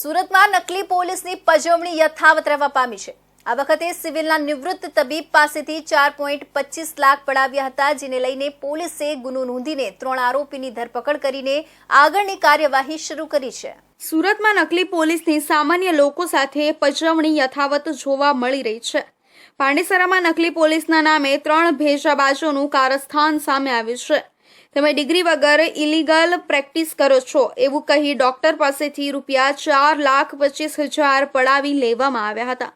સુરતમાં નકલી પોલીસની પજવણી યથાવત રહેવા પામી છે. આ વખતે સિવિલના નિવૃત્ત તબીબ પાસેથી ચાર પોઈન્ટ પચીસ લાખ પડાવ્યા હતા, જેને લઈને પોલીસે ગુનો નોંધીને ત્રણ આરોપીની ધરપકડ કરીને આગળની કાર્યવાહી શરૂ કરી છે. સુરતમાં નકલી પોલીસની સામાન્ય લોકો સાથે પજવણી યથાવત જોવા મળી રહી છે. પાંડેસરામાં નકલી પોલીસના નામે ત્રણ ભેજાબાજોનું કારસ્થાન સામે આવ્યું છે. તમે ડિગ્રી વગર ઇલીગલ પ્રેક્ટિસ કરો છો, એવું કહી ડોક્ટર પાસેથી રૂપિયા ચાર લાખ પચીસ હજાર પડાવી લેવામાં આવ્યા હતા.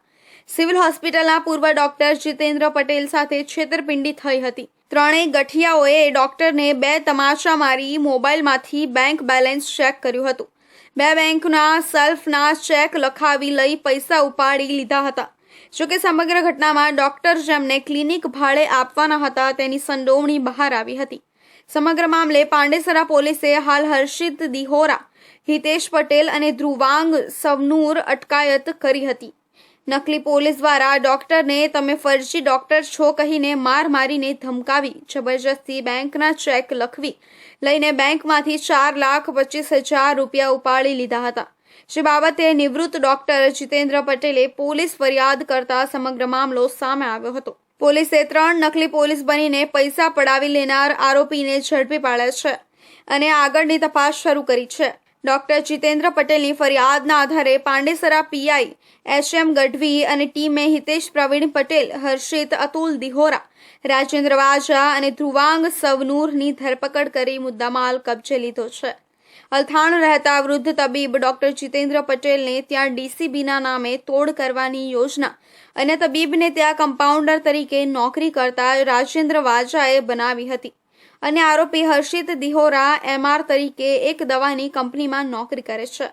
સિવિલ હોસ્પિટલના પૂર્વ ડોક્ટર જીતેન્દ્ર પટેલ સાથે છેતરપિંડી થઈ હતી. ત્રણેય ગઠિયાઓએ ડોક્ટરને બે તમાચા મારી મોબાઈલમાંથી બેંક બેલેન્સ ચેક કર્યું હતું. બે બેંકના સેલ્ફના ચેક લખાવી લઈ પૈસા ઉપાડી લીધા હતા. જોકે સમગ્ર ઘટનામાં ડોક્ટર જેમને ક્લિનિક ભાડે આપવાના હતા, તેની સંડોવણી બહાર આવી હતી. સમગ્ર મામલે પાંડેસરા પોલીસે હાલ હર્ષિત દિહોરા, હિતેશ પટેલ અને ધ્રુવાંગ સવનૂર અટકાયત કરી હતી. નકલી પોલીસ દ્વારા ડોક્ટરને તમે ફરજી ડોક્ટર છો કહીને માર મારીને ધમકાવી, જબરજસ્તી બેંકના ચેક લખવી, લઈને બેંકમાંથી ચાર લાખ પચીસ હજાર રૂપિયા ઉપાડી લીધા હતા. જે બાબતે નિવૃત્ત ડોક્ટર જીતેન્દ્ર પટેલે પોલીસ ફરિયાદ કરતા સમગ્ર મામલો સામે આવ્યો હતો. પોલીસે ત્રણ નકલી પોલીસ બનીને પૈસા પડાવી લેનાર આરોપીને ઝડપી પાડ્યા છે અને આગળની તપાસ શરૂ કરી છે. ડોક્ટર જીતેન્દ્ર પટેલની ફરિયાદના આધારે Pandesara PI H M Gadhvi અને ટીમે હિતેશ પ્રવીણ પટેલ, હર્ષિત અતુલ દિહોરા, રાજેન્દ્ર વાજા અને ધ્રુવાંગ સવનૂરની ધરપકડ કરી મુદ્દામાલ કબજે લીધો છે. અલથાણ રહેતા વૃદ્ધ તબીબ ડોક્ટર જીતેન્દ્ર પટેલને ત્યાં ડીસીબીના નામે તોડ કરવાની યોજના અને તબીબને ત્યાં કમ્પાઉન્ડર તરીકે નોકરી કરતા રાજેન્દ્ર વાજાએ બનાવી હતી. અને આરોપી હર્ષિત દિહોરા એમઆર તરીકે એક દવાની કંપનીમાં નોકરી કરે છે.